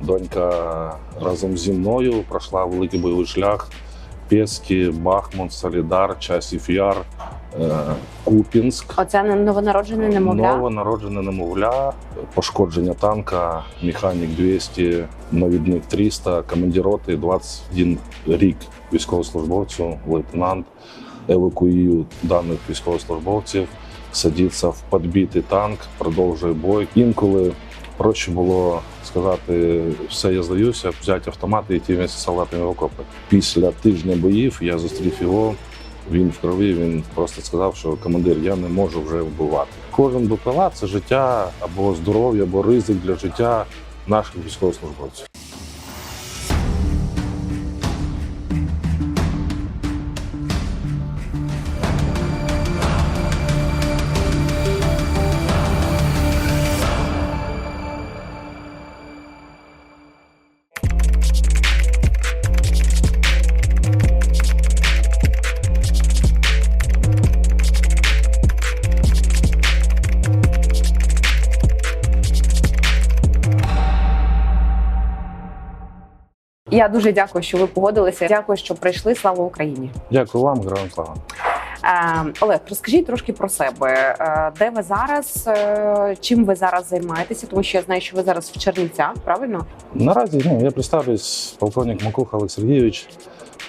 Донька разом зі мною пройшла великий бойовий шлях. Пєски, Бахмут, Солідар, Часів Яр, е, Купінськ. Оце не- новонароджене немовля. Новонароджене немовля, пошкодження танка, механік 200, навідник 300, командир роти 21 рік військовослужбовцю, лейтенант. Евакуюють даних військовослужбовців, садиться в підбитий танк, продовжує бой. Інколи проще було сказати, все, я здаюся, взяти автомат і йти вместе з солдатами в окопи. Після тижня боїв я зустрів його. Він в крові. Він просто сказав, що командир, я не можу вже вбивати. Кожен БПЛА – це життя або здоров'я, або ризик для життя наших військовослужбовців. Я дуже дякую, що ви погодилися. Дякую, що прийшли. Слава Україні. Дякую вам, героям слава. Е, Олег, розкажіть трошки про себе. Е, Де ви зараз? Е, Чим ви зараз займаєтеся? Тому що я знаю, що ви зараз в Чернівцях, правильно? Наразі ну, я представлюсь, полковник Макуха Олег Сергійович.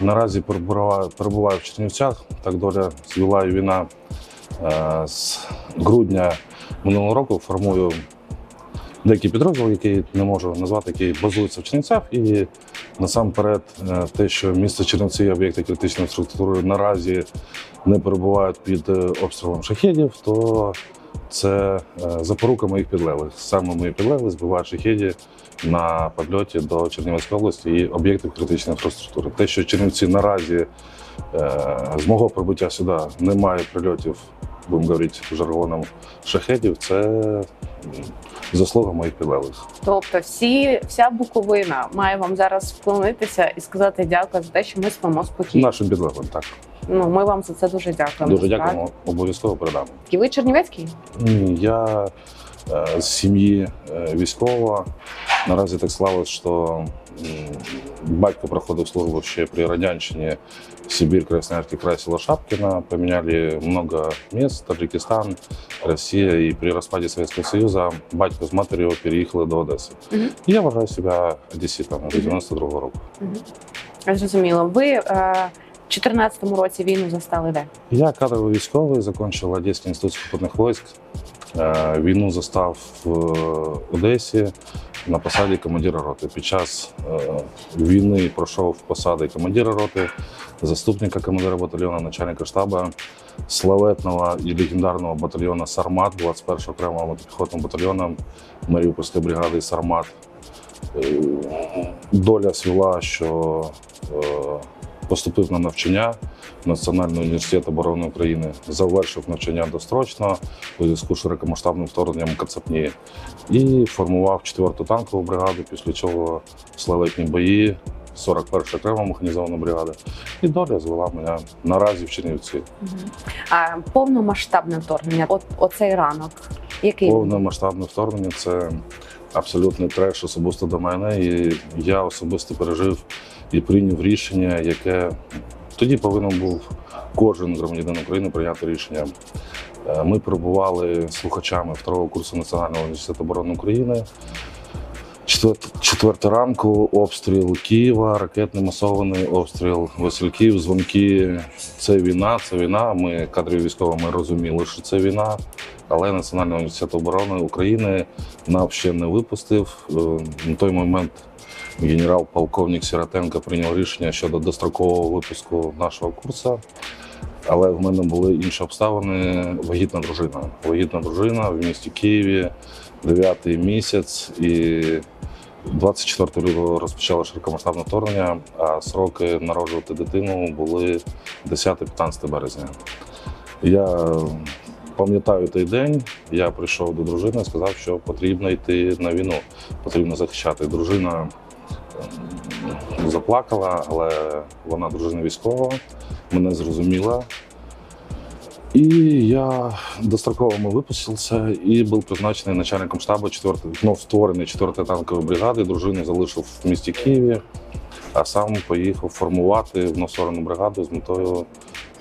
Наразі перебуваю, перебуваю в Чернівцях. Так доля звела і війна з грудня минулого року. Формую деякий підрозділ, який не можу назвати, який базується в Чернівцях. І насамперед, е, те, що місто Чернівці і об'єкти критичної інфраструктури наразі не перебувають під е, обстрілом шахедів, то це е, запорука моїх підлеглих. Саме мої підлеглі збивають шахеді на підльоті до Чернівецької області і об'єктів критичної інфраструктури. Те, що Чернівці наразі з мого прибуття сюди немає прильотів, будемо говорити жаргоном шахедів, це заслуга моїх підлеглих. Тобто, всі, вся Буковина має вам зараз вклонитися і сказати дякую за те, що ми спимо спокійно. Нашим підлеглим так. Ну ми вам за це дуже дякуємо. Дуже дякуємо, обов'язково передам. І ви Чернівецький? Ні, я е, з сім'ї е, військового. Наразі так склалось, що батько проходив службу ще при Радянщині, Сибір, Красноярский край, село Шапкино. Поменяли много мест, Таджикистан, Россия. И при распаде Советского Союза батько з матір'ю переїхали до Одеси. І я вважаю себе одеситом з 92-го року. Я Зрозуміло. Ви е, в 14-му році війну застали де? Я кадровий військовий, закінчив Одеський інститут сухопутних військ. Е, Війну застав в Одесі на посаді командира роти. Під час е, війни пройшов посади командира роти, заступника командира батальйону, начальника штабу славетного і легендарного батальйону Сармат, 21-го окремого мотопіхотного батальйону Маріупольської бригади Сармат. Е, Доля свела, що е, поступив на навчання в Національний університет оборони України, завершив навчання дострочно у зв'язку з широкомасштабним вторгненням Кацапні і формував 4-ту танкову бригаду, після чого славетні бої, 41 окрема механізована бригада. І доля звела мене наразі в Чернівці. А повномасштабне вторгнення. От оцей ранок. Який? Повномасштабне вторгнення це абсолютний треш особисто до мене. І я особисто пережив і прийняв рішення, яке тоді повинен був кожен громадянин України прийняти рішення. Е, Ми перебували слухачами второго курсу Національного університету оборони України. Четвер- Четверта ранку, обстріл Києва, ракетний масований обстріл Васильків, дзвонки. Це війна, це війна. Ми кадрові військові ми розуміли, що це війна. Але Національний університет оборони України нас ще не випустив. Е, На той момент генерал-полковник Сиротенко прийняв рішення щодо дострокового випуску нашого курсу. Але в мене були інші обставини. Вагітна дружина. Вагітна дружина в місті Києві, дев'ятий місяць, і 24 лютого розпочало широкомасштабне вторгнення, а сроки народжувати дитину були 10-15 березня. Я пам'ятаю той день. Я прийшов до дружини і сказав, що потрібно йти на війну, потрібно захищати. Дружина ем, заплакала, але вона дружина військова, мене зрозуміла. И я достроково випустився і був призначений начальником штабу 4, ну, створений 4-ї танкової бригади. Дружину залишив в місті Києві, а сам поїхав формувати вновстворену бригаду з метою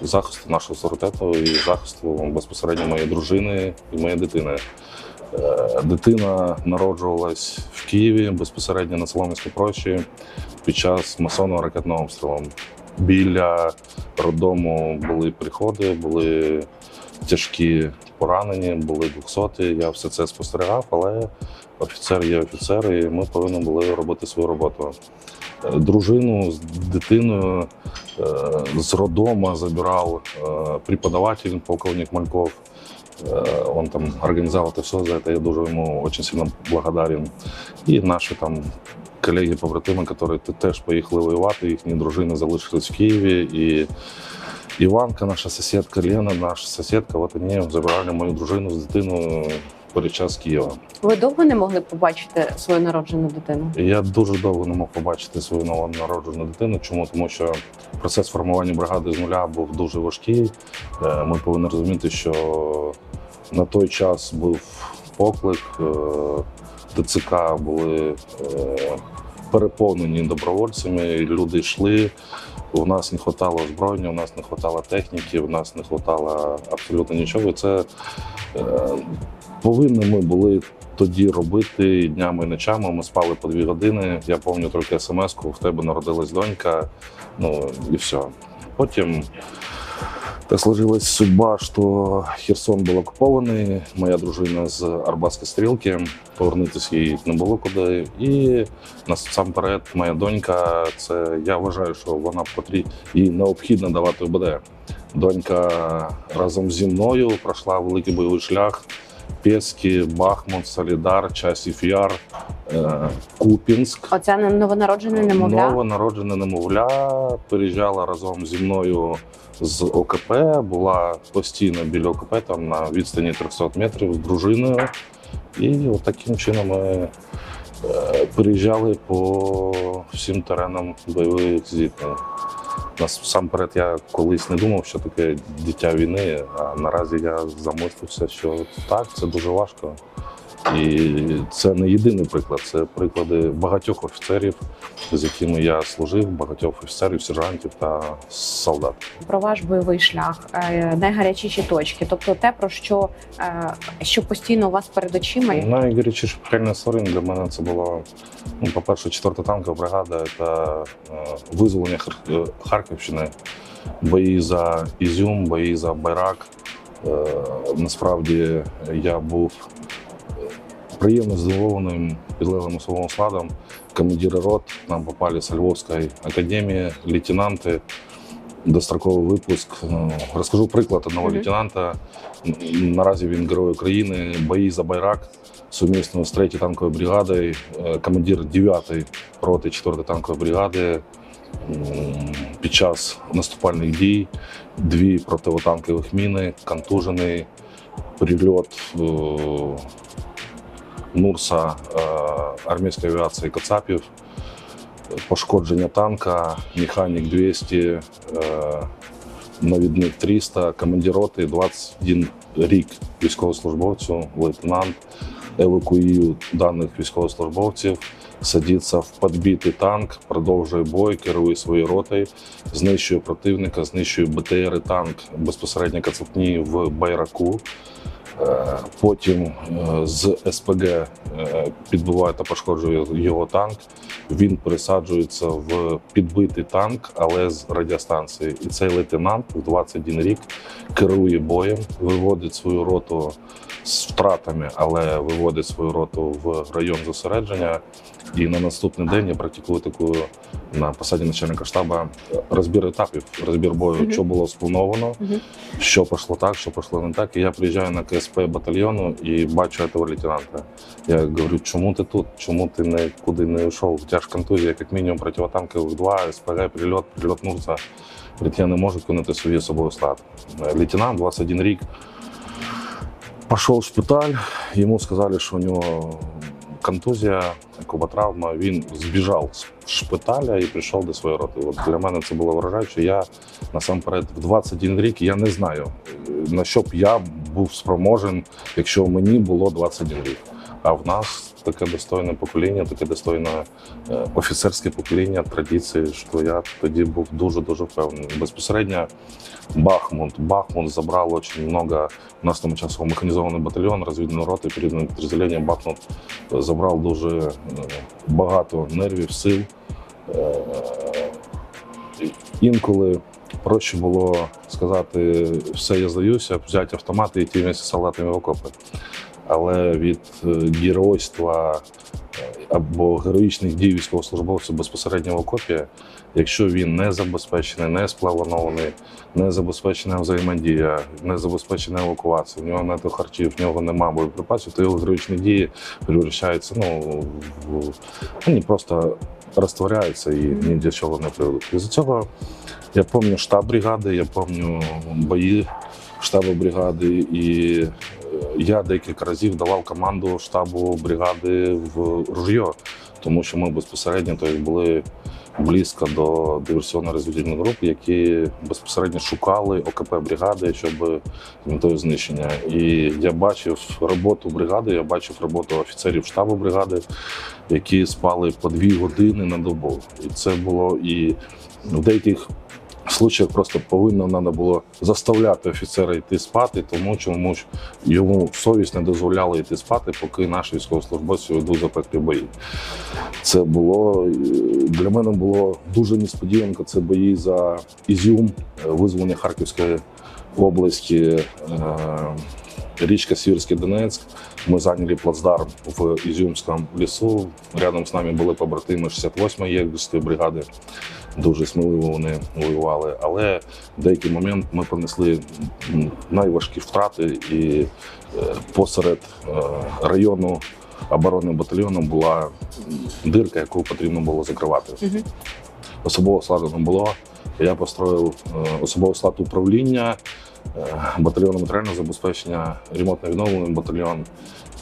захисту нашого авторитету і захисту безпосередньо моєї дружини і моєї дитини. Е, Дитина народжувалась в Києві безпосередньо на Солом'янській прощі під час масонного ракетного обстрілу. Біля роддому були приходи, були тяжкі поранені, були двохсоті. Я все це спостерігав, але офіцер є офіцер, і ми повинні були робити свою роботу. Е, Дружину з дитиною е, з роддома забирав е, преподаватель, полковник Мальков. Э, Он там организовал это все, за это я дуже ему очень сильно благодарен. І наші там колеги, побратими, які те- теж поїхали воювати, їхні дружини залишились в Києві. І Іванка, наша сусідка, Лена, наша сусідка, от вони забирали мою дружину з дитиною перед час Києва. Ви довго не могли побачити свою народжену дитину? Я дуже довго не мог побачити свою новонароджену дитину. Чому? Тому що процес формування бригади з нуля був дуже важкий. Е, Ми повинні розуміти, що на той час був поклик, е, ТЦК були е, переповнені добровольцями, люди йшли. У нас не вистачало озброєння, у нас не вистачало техніки, у нас не вистачало абсолютно нічого. Це е, повинні ми були тоді робити днями і ночами. Ми спали по дві години. Я пам'ятаю тільки смс-ку, в тебе народилась донька. Ну і все. Потім так сложилась судьба, що Херсон був окупований. Моя дружина з Арбатської стрілки. Повернутися їй не було куди. І насамперед, моя донька, це я вважаю, що вона потрібна їй необхідно давати ОБД. Донька разом зі мною пройшла великий бойовий шлях. Пєски, Бахмут, Солідар, Часів Яр, е, Купінськ. Оця новонароджена немовля. Новонароджена немовля переїжджала разом зі мною з ОКП, була постійно біля ОКП, там на відстані 300 метрів з дружиною. І от таким чином ми е, переїжджали по всім теренам бойових зіткнень. Насамперед, я колись не думав, що таке дитя війни, а наразі я замислився, що так, це дуже важко. І це не єдиний приклад, це приклади багатьох офіцерів, з якими я служив, багатьох офіцерів, сержантів та солдат. Про ваш бойовий шлях, е, найгарячіші точки, тобто те, про що, е, що постійно у вас перед очима. Найгарячіше пекельне історія для мене це було, ну, по-перше, 4-та танкова бригада та е, визволення Хар- Харківщини, бої за Ізюм, бої за Байрак. Насправді я був приємно здивованим підлеглим особовим складом. Командири рот нам попали з Львовської академії, лейтенанти, достроковий випуск. Е, Розкажу приклад одного Мгм. лейтенанта. Наразі він герой України, бої за Байрак сумісно з 3 танковою бригадою, е, командир 9-ї роти 4-ї танкової бригади. Під час наступальних дій дві противотанкових міни, контужений прильот е, Нурса е, армійської авіації Кацапів, пошкодження танка, механік 200, е, навідник 300, командир роти 21 рік військовослужбовцю, лейтенант. Евакуює даних військовослужбовців, садиться в підбитий танк, продовжує бой, керує своєю ротою, знищує противника, знищує БТР і танк безпосередньо кацапні в Байраку. Е, Потім е, з СПГ е, підбиває та пошкоджує його танк. Він пересаджується в підбитий танк, але з радіостанції. І цей лейтенант в 21 рік керує боєм, виводить свою роту з втратами, але виводить свою роту в район зосередження. І на наступний день я практикую таку на посаді начальника штабу розбір етапів, розбір бою, Мгм. що було сплановано, Мгм. що пішло так, що пішло не так. І я приїжджаю на КСП батальйону і бачу цього лейтенанта. Я говорю, чому ти тут? Чому ти нікуди не йшов? У ж контузія, як мінімум, противотанкових 2, СПГ, прильот, прильот Нурса. Говорить, я не можу кинути собі собою склад. Лейтенант, 21 рік, пішов в шпиталь, йому сказали, що у нього контузія, куба травма. Він збіжав з шпиталя і прийшов до своєї роти. От для мене це було вражаюче. Я насамперед в 21 рік я не знаю на що б я був спроможен, якщо мені було 21 рік. А в нас таке достойне покоління, таке достойне е, офіцерське покоління традиції, що я тоді був дуже дуже впевнений. Безпосередньо Бахмут. Бахмут забрал очень много. У нас там участвував механізований батальйон, розвідної роти, передане підрозділення. Бахмут забрав дуже е, багато нервів, сил. Е, Інколи проще було сказати все, я здаюся, взяти автомати і йти вместе з в окопи. Але від е, геройства е, або героїчних дій військовослужбовців безпосередньо в окопі, якщо він не забезпечений, не спланований, не забезпечена взаємодія, не забезпечена евакуація, в нього немає харчів, в нього немає боєприпасів, то його героїчні дії перевищаються. Ну вони просто розтворяються і ні до чого не приведуть. І з цього я пам'ятаю штаб бригади, я пам'ятаю бої штабу бригади, і я декілька разів давав команду штабу бригади в ружьо, тому що ми безпосередньо тобто, були близько до диверсійно-розвідувальних груп, які безпосередньо шукали ОКП бригади, щоб метою знищення. І я бачив роботу бригади, я бачив роботу офіцерів штабу бригади, які спали по дві години на добу. І це було і в деяких случаях просто повинно треба було заставляти офіцера йти спати, тому чому ж йому совість не дозволяла йти спати, поки наші військовослужбовці ведуть запеклі бої. Це було е, для мене було дуже несподіванка. Це бої за Ізюм, е, визволення Харківської області, е, річка Сіверський Донецьк. Ми зайняли плацдарм в Ізюмському лісу. Рядом з нами були побратими 68-ї єгерської бригади. Дуже сміливо вони воювали. Але в деякий момент ми понесли найважкі втрати, і е, посеред е, району оборони батальйону була дирка, яку потрібно було закривати. Особового складу не було. Я построїв е, особовий склад управління, батальйону матеріального забезпечення, ремонтно відновлений батальйон.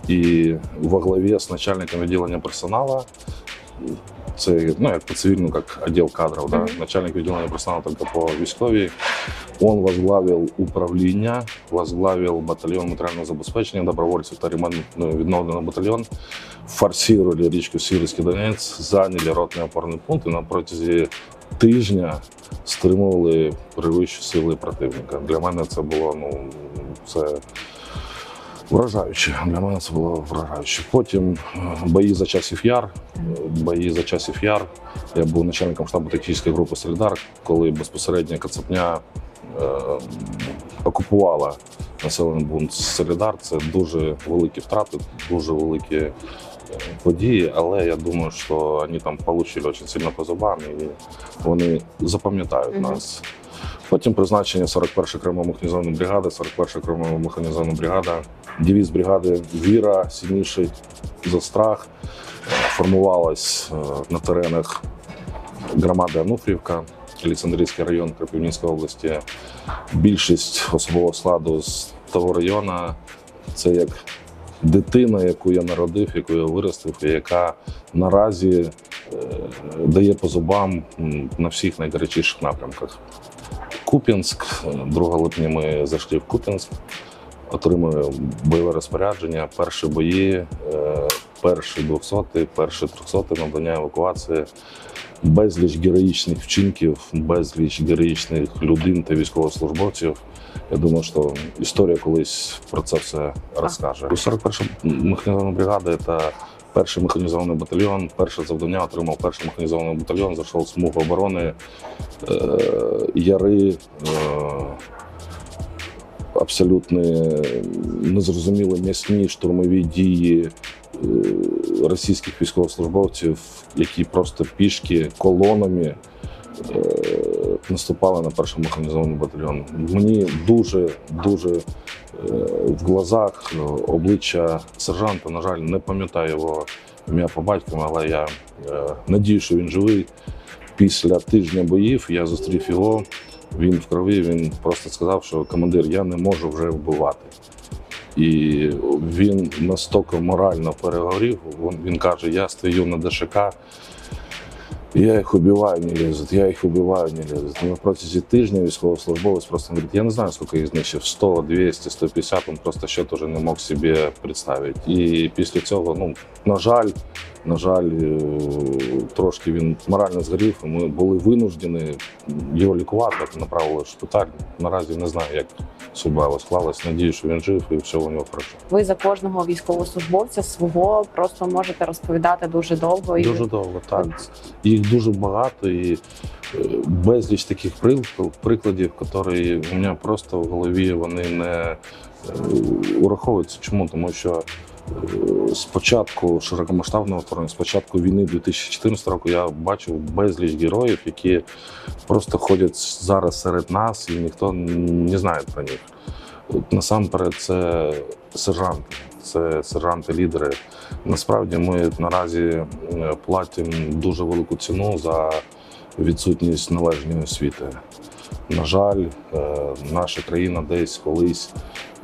І во главі з начальником відділення персоналу. Це ну, як по цивільному, як відділ кадрів, да? Начальник відділення персоналу тільки по військовій. Он возглавил управління, возглавил батальйон матеріального забезпечення добровольців та ремонтно відновлений батальйон. Форсировали річку Сіверський Донець, зайняли ротний опорний пункт і на протязі тижня стримували перевищу сили противника. Для мене це було ну це вражаюче. Для мене це було вражаюче. Потім е, бої за часів яр. Бої за часів яр. Я був начальником штабу тактичної групи Солідар, коли безпосередньо Кацапня е, окупувала населений пункт Солідар. Це дуже великі втрати, дуже великі е, події, але я думаю, що вони там отримали дуже сильно по зубам і вони запам'ятають Мгм. нас. Потім призначення 41-ї окремої механізованої бригади, 41 окрема механізована бригада. Девіз бригади Віра сильніший за страх. Формувалась е, на теренах громади Ануфрівка, Олександрійський район Кропивницької області. Більшість особового складу з того району це як дитина, яку я народив, яку я виростив, і яка наразі е, дає по зубам на всіх найгарячіших напрямках. Куп'янськ, е, 2 липня ми зайшли в Куп'янськ, отримую бойове розпорядження, перші бої, е, перший 200, перший 300 надання евакуації, безліч героїчних вчинків, безліч героїчних людей та військовослужбовців. Я думаю, що історія колись про це все розкаже. 41 механізована бригада це перший механізований батальйон. Перше завдання отримав перший механізований батальйон, зайшов смугу оборони, е, яри. Е, Абсолютно незрозумілі м'ясні штурмові дії е, російських військовослужбовців, які просто пішки колонами е, наступали на перший механізований батальйон. Мені дуже дуже е, в глазах е, обличчя сержанта, на жаль, не пам'ятаю його ім'я по батькам, але я е, надію, що він живий. Після тижня боїв я зустрів його. Він в крові. Він просто сказав, що командир, я не можу вже вбивати. І він настільки морально перегорів. Він каже: я стою на ДШК. Я їх убиваю, не лезут, я їх убиваю, не лезут. Ну, протязі тижня військовослужбовець просто говорить, я не знаю, сколько їх знищив, 100, 200, 150, він просто счет уже не мог собі представити. І після цього, ну, на жаль, на жаль, е, трошки він морально згорів, і ми були винуждені його лікувати, направили в шпиталь. Наразі не знаю, як судьба його склалась. Надію, що він жив і все у нього хорошо. Ви за кожного військовослужбовця свого просто можете розповідати дуже довго і Дуже довго, так. Їх дуже багато і е, безліч таких прикладів, які у мене просто в голові вони не е, ураховуються. Чому? Тому що з початку широкомасштабного вторгнення, з початку війни 2014 року я бачив безліч героїв, які просто ходять зараз серед нас, і ніхто не знає про них. Насамперед, це сержанти, це сержанти-лідери. Насправді ми наразі е, платимо дуже велику ціну за відсутність належної освіти. На жаль, е, наша країна десь колись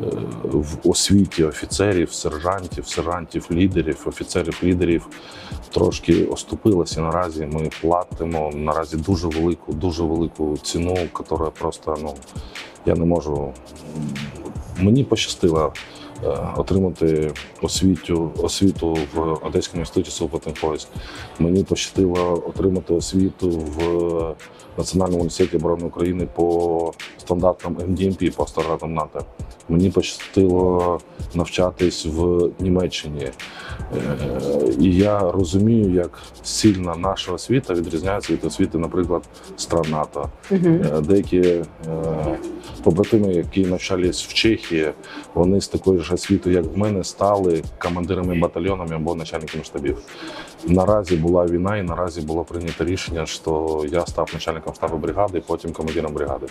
е, в освіті офіцерів, сержантів, сержантів-лідерів, офіцерів-лідерів трошки оступилася. Наразі ми платимо наразі дуже велику, дуже велику ціну, яка просто ну я не можу. Мені пощастило е, отримати освіту, освіту в Одеському інституті сухопутних військ. Мені пощастило отримати освіту в Національному університеті оборони України по стандартам МДМП, по стандартам НАТО. Мені пощастило навчатись в Німеччині. Е, І я розумію, як сильно наша освіта відрізняється від освіти, наприклад, стран НАТО. Е, Деякі е, побратими, які навчались в Чехії, вони з такою ж освітою, як в мене, стали командирами батальйонами або начальниками штабів. Наразі була війна, і наразі було прийнято рішення, що я став начальником штабу бригади, потім командиром бригади.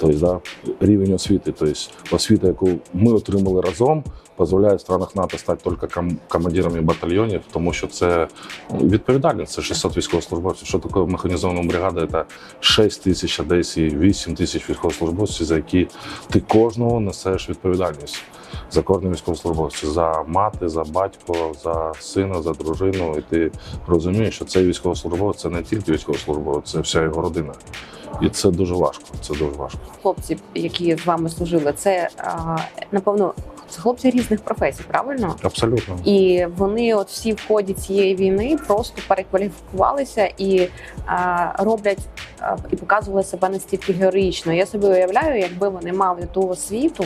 Тобто, да, рівень освіти, тобто освіта, яку ми отримали разом, дозволяє странах НАТО стати тільки ком- командирами батальйонів, тому що це відповідальність. Це 600 військовослужбовців. Що таке механізована бригада? Це 6 тисяч, а десь і 8 тисяч військовослужбовців, за які ти кожного несеш відповідальність. За кожного військовослужбовця, за мати, за батько, за сина, за дружину. І ти розумієш, що цей військовослужбовець це не тільки військовослужбовець, це вся його родина. І це дуже важко. Це дуже важко. Хлопці, які з вами служили, це напевно це хлопці різних професій, правильно? Абсолютно. І вони, от всі в ході цієї війни, просто перекваліфікувалися і а, роблять а, і показували себе настільки героїчно. Я собі уявляю, якби вони мали ту освіту,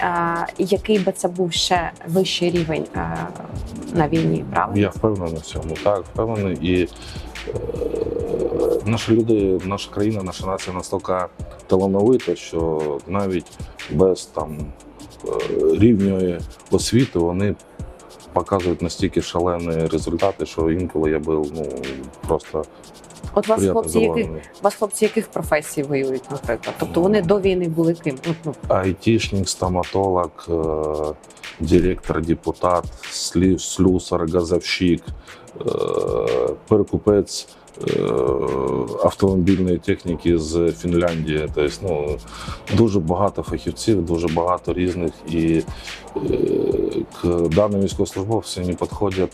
а, який би це був ще вищий рівень а, на війні, правильно? Я впевнений в цьому. Так, впевнений. І е, наші люди, наша країна, наша нація настільки талановита, що навіть без там рівньої освіти вони показують настільки шалені результати, що інколи я був ну просто От вас хлопці, яких вас хлопці яких професій воюють, наприклад? Тобто вони до війни були ким? Ну, ну, стоматолог, е, директор, депутат, слюсар, газовщик, е, перекупець автомобільної техніки з Фінляндії. Тобто, ну, дуже багато фахівців, дуже багато різних. І е, к даним військовослужбовцям не підходять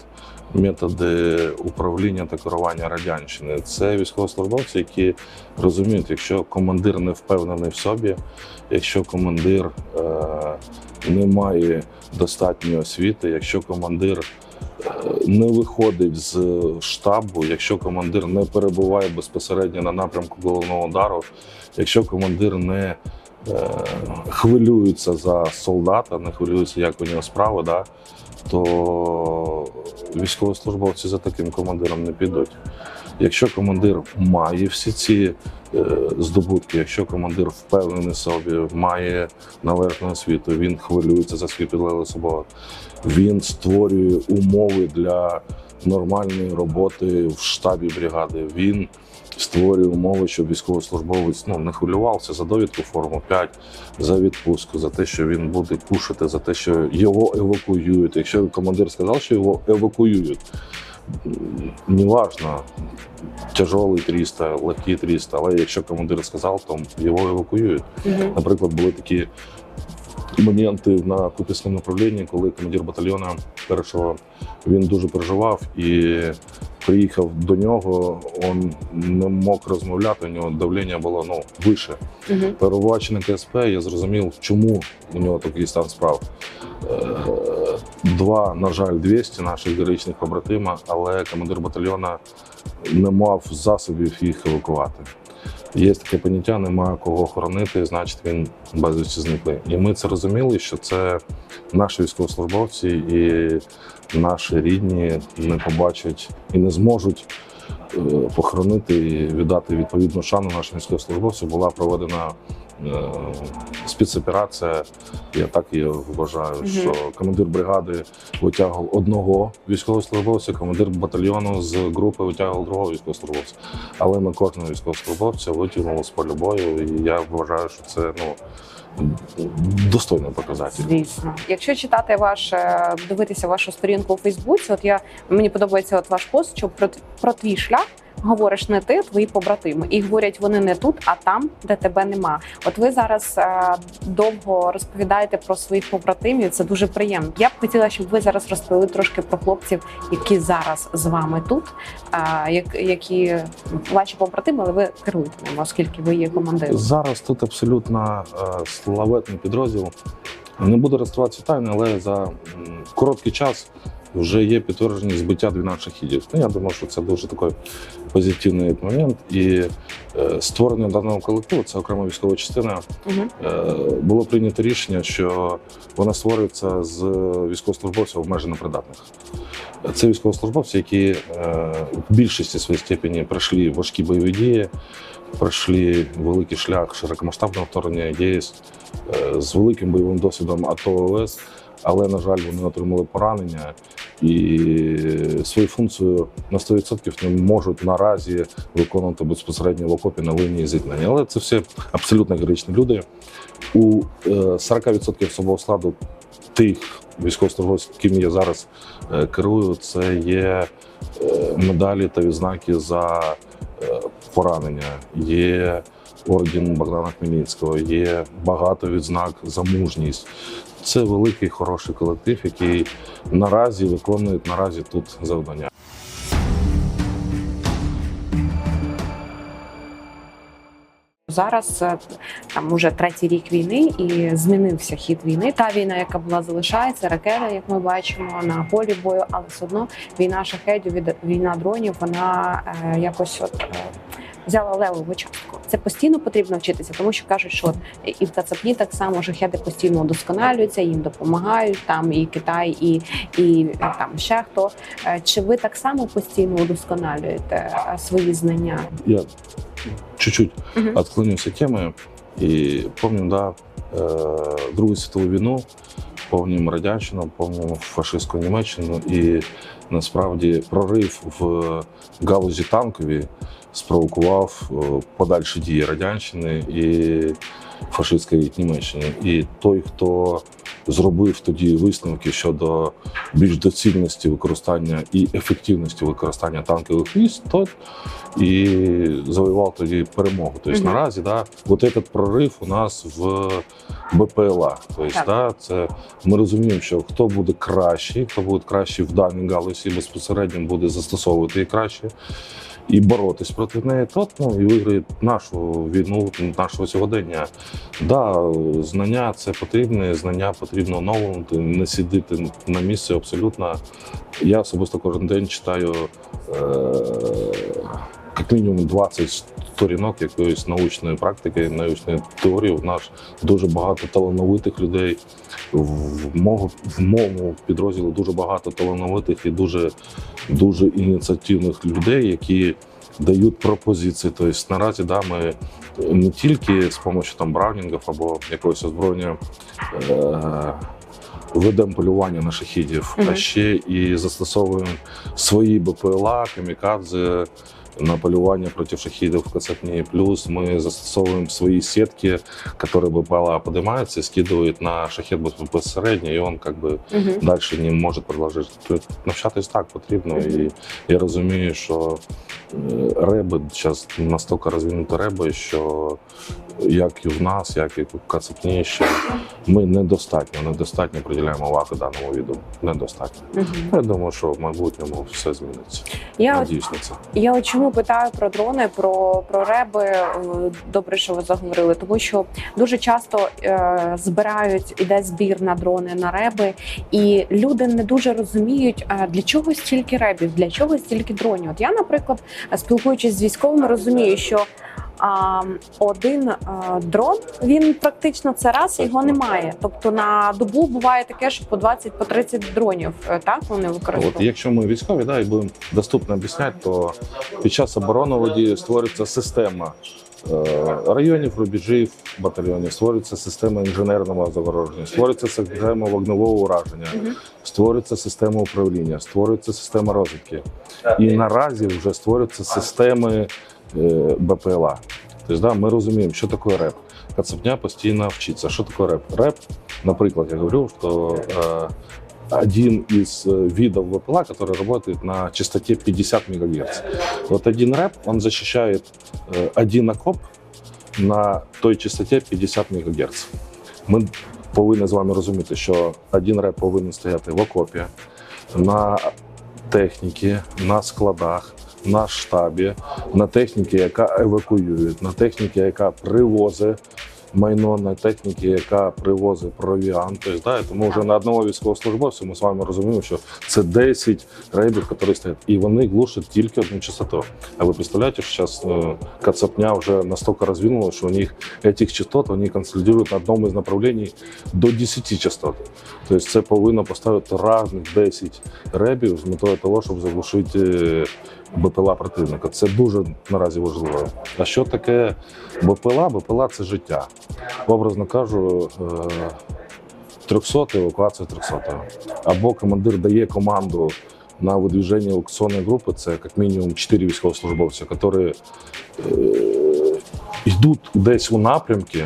методи управління та керування радянщини. Це військовослужбовці, які розуміють, якщо командир не впевнений в собі, якщо командир е, не має достатньої освіти, якщо командир е, не виходить з штабу, якщо командир не перебуває безпосередньо на напрямку головного удару, якщо командир не е, хвилюється за солдата, не хвилюється, як у нього справа, да, то військовослужбовці за таким командиром не підуть. Якщо командир має всі ці е, здобутки, якщо командир впевнений собі, має належну освіту, він хвилюється за свій підлеглий особовод, він створює умови для нормальної роботи в штабі бригади. Він створює умови, щоб військовослужбовець ну, не хвилювався за довідку форму 5, за відпустку, за те, що він буде кушати, за те, що його евакуюють. Якщо командир сказав, що його евакуюють, неважно, тяжелий 300, легкий 300, але якщо командир сказав, то його евакуюють. Наприклад, були такі моменти на Купівському направлінні, коли командир батальйону першого він дуже переживав і приїхав до нього, він не мог розмовляти, у нього давлення було ну, вище. Угу. Перебуваючи на КСП, я зрозумів, чому у нього такий стан справ. Е, Два, на жаль, 200 наших героїчних побратима, але командир батальйона не мав засобів їх евакувати. Є таке поняття, немає кого хоронити, значить він безвісті зникли. І ми це розуміли, що це наші військовослужбовці і наші рідні не побачать і не зможуть е, похоронити і віддати відповідну шану нашим військовослужбовцям. Була проведена спецоперація. Я так її вважаю, Мгм. що командир бригади витягував одного військовослужбовця, командир батальйону з групи витягував другого військовослужбовця. Але ми кожного військовослужбовця витягнули з полю бою, і я вважаю, що це ну достойний показатель. Звісно, якщо читати ваш е, дивитися вашу сторінку у Фейсбуці, от я мені подобається от ваш пост, що про, про твій шлях. Говориш не ти, твої побратими, і говорять вони не тут, а там, де тебе нема. От ви зараз е, довго розповідаєте про своїх побратимів. Це дуже приємно. Я б хотіла, щоб ви зараз розповіли трошки про хлопців, які зараз з вами тут, е, як, які ваші побратими, але ви керуєте ними, оскільки ви є командиром. Зараз тут абсолютно е, славетний підрозділ. Не буду розкривати тайни, але за короткий час вже є підтверджені збиття 12 шахідів. Ну, я думаю, що це дуже такий позитивний момент. І е, створення даного колективу, це окрема військова частина. Угу. Е, було прийнято рішення, що вона створюється з військовослужбовців обмежено придатних. Це військовослужбовці, які е, в більшості своїй степені пройшли важкі бойові дії, пройшли великий шлях широкомасштабного вторгнення ЄС е, з великим бойовим досвідом АТО ОС, але, на жаль, вони отримали поранення і свою функцію на 100% не можуть наразі виконувати безпосередньо в окопі на лінії зіткнення. Але це все абсолютно героїчні люди. У е, 40% особового складу тих військовослужбовців, яким я зараз е, керую, це є е, медалі та відзнаки за е, поранення. Є орден Богдана Хмельницького, є багато відзнак за мужність. Це великий хороший колектив, який наразі виконує наразі тут завдання. Зараз е, там уже третій рік війни і змінився хід війни. Та війна, яка була залишається, ракети, як ми бачимо на полі бою, але все одно війна шахедів, війна дронів, вона е, якось от. Взяла левову частку. Це постійно потрібно вчитися, тому що кажуть, що і в Кацапні так само шахеди постійно удосконалюються, їм допомагають там і Китай, і, і е, там ще хто. Е, Чи ви так само постійно удосконалюєте е, свої знання? Я чуть-чуть Мгм. отклонився темою і пам'ятаю, да, Другу світову війну, пам'ятаємо Радянщину, пам'ятаємо фашистську Німеччину, і насправді прорив в галузі танкові спровокував е, подальші дії Радянщини і фашистської Німеччини. І той, хто зробив тоді висновки щодо більш доцільності використання і ефективності використання танкових військ, то і завоював тоді перемогу. Тобто Мгм. наразі да, вот этот прорив у нас в БПЛА. Тобто, Так. да, це ми розуміємо, що хто буде кращий, хто буде кращий в даній галузі, безпосередньо буде застосовувати її краще. І боротись проти неї, то ну і виграє нашу війну, нашого сьогодення. Да, знання це потрібне, знання потрібно оновлювати, не сидіти на місці абсолютно. Я особисто кожен день читаю е, як мінімум 20 сторінок якоїсь научної практики, научної теорії. У нас дуже багато талановитих людей. В мого в моєму підрозділі дуже багато талановитих і дуже, дуже ініціативних людей, які дають пропозиції. Тобто наразі да, ми не тільки з допомогою там браунінгів або якогось озброєння. Е- Ведемо полювання на шахідів, Мгм. а ще і застосовуємо свої БПЛА, камікадзе, на полювання проти шахідів в Кацапні. Плюс ми застосовуємо свої сітки, які БПЛА поднимаются, скидують на шахет безпосередньо, і він как би Угу. далі не може продовжити. Тобто навчатись так потрібно. І я розумію, що е, реби зараз настільки розвинуті реби, що як і в нас, як і в Кацапні, що ми недостатньо, недостатньо приділяємо увагу даному віду. Недостатньо. Угу. Я думаю, що в майбутньому все зміниться. Я Надіюсь на це. Я от чому питаю про дрони, про, про реби. е, Добре, що ви заговорили, тому що дуже часто е, збирають іде збір на дрони, на реби, і люди не дуже розуміють, е, для чого стільки ребів, для чого стільки дронів. От я, наприклад, спілкуючись з військовими, розумію, що. А один а, дрон він практично це раз його немає. Тобто на добу буває таке, що по 20 по 30 дронів е, так вони От використовують. якщо ми військові, да, і будемо доступно об'ясняти, то під час оборонного дії створюється система е, районів, рубежів, батальйонів, створюється система інженерного загородження, створюється система вогневого ураження, створюється система управління, створюється система розвідки. І наразі вже створюються системи е, БПЛА. Тобто, да, ми розуміємо, що таке реп. Кацапня постійно вчиться. Що таке реп? Реп, наприклад, я говорю, що е, один из э, видов ВПЛА, который работает на частоте 50 МГц. Вот один рэп, он защищает э, один окоп на той частоті 50 МГц. Ми повинні з вами розуміти, що один реп повинен стояти в окопі, на техніці, на складах, на штабі, на техніці, яка евакуює, на техніці, яка привозить майно, на техніці, яка привозить провіант. Да, тому вже на одного військовослужбовця ми з вами розуміємо, що це 10 рейдів, які стоять, і вони глушать тільки одну частоту. А ви представляєте, що зараз Кацапня вже настільки розвинула, що у них цих частот вони консолідують на одному із направлень до 10 частот. Тобто це повинно поставити разних 10 ребів з метою того, щоб заглушити е, БПЛА противника. Це дуже наразі важливо. А що таке БПЛА? БПЛА це життя. Образно кажу, е, 300 евакуація 300. Або командир дає команду на видвіження евакуаційної групи, це як мінімум 4 військовослужбовця, які е, йдуть десь у напрямки,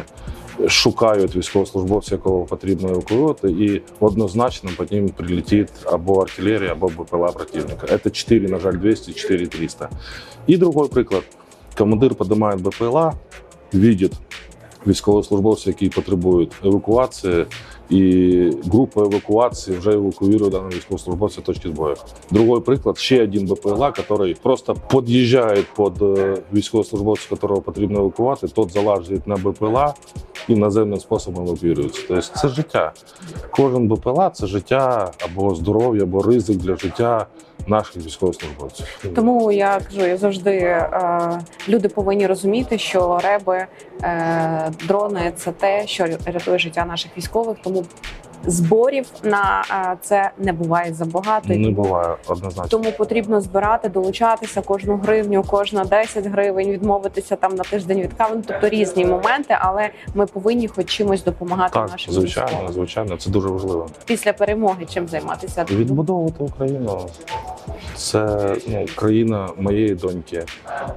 шукають військовослужбовця, якого потрібно евакуювати, і однозначно по ним прилетить або артилерія, або БПЛА противника. Це 4, на жаль, 200, 4 300. І другий приклад. Командир піднімає БПЛА, бачить військовослужбовця, які потребують евакуації, і група евакуації вже евакуює даного військовослужбовця точки збою. Другой приклад ще один БПЛА, який просто під'їжджає під е, військовослужбовця, якого потрібно евакувати, тот залазить на БПЛА і наземним способом евакуюється. Тобто це життя. Кожен БПЛА це життя або здоров'я, або ризик для життя наших військовослужбовців. Тому я кажу, я завжди е, люди повинні розуміти, що реби, е, дрони це те, що рятує життя наших військових. Тому will зборів на е, це не буває забагато. Не буває однозначно. Тому потрібно збирати, долучатися кожну гривню, кожна 10 гривень, відмовитися там на тиждень від кави. Ну, тобто різні моменти, але ми повинні хоч чимось допомагати Так, нашим звичайно, військовим. звичайно, це дуже важливо. Після перемоги чим займатися? Відбудовувати Україну це ну, країна моєї доньки.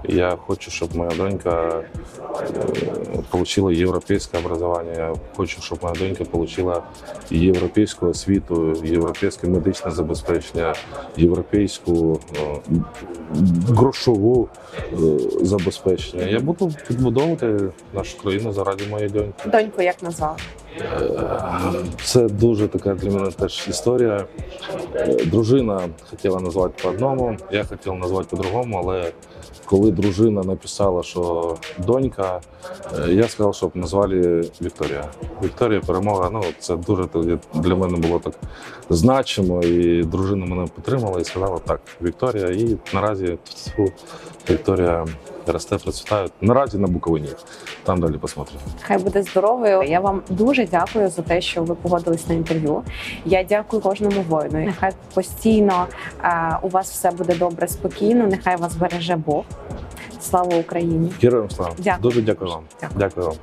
Я хочу, щоб моя донька е, отримала європейське образування. Я хочу, щоб моя донька отримала європейську освіту, європейське медичне забезпечення, європейську е, грошову е, забезпечення. Я буду підбудовувати нашу країну заради моєї доньки. Доньку як назвали? Це дуже така для мене теж історія. Е, Дружина хотіла назвати по одному, я хотів назвати по-другому, але коли дружина написала, що донька, е, я сказав, щоб назвали Вікторія. Вікторія перемога. Ну це дуже для мене було так значимо. І дружина мене підтримала і сказала так: Вікторія. І наразі Вікторія росте, процвітає. Наразі на Буковині. Там далі посмотримо. Хай буде здоровою. Я вам дуже дякую за те, що ви погодились на інтерв'ю. Я дякую кожному воїну. Нехай постійно е, у вас все буде добре, спокійно. Нехай вас береже Бог. Слава Україні! Героям слава. Дякую. Дуже дякую вам. Дякую. Дякую вам.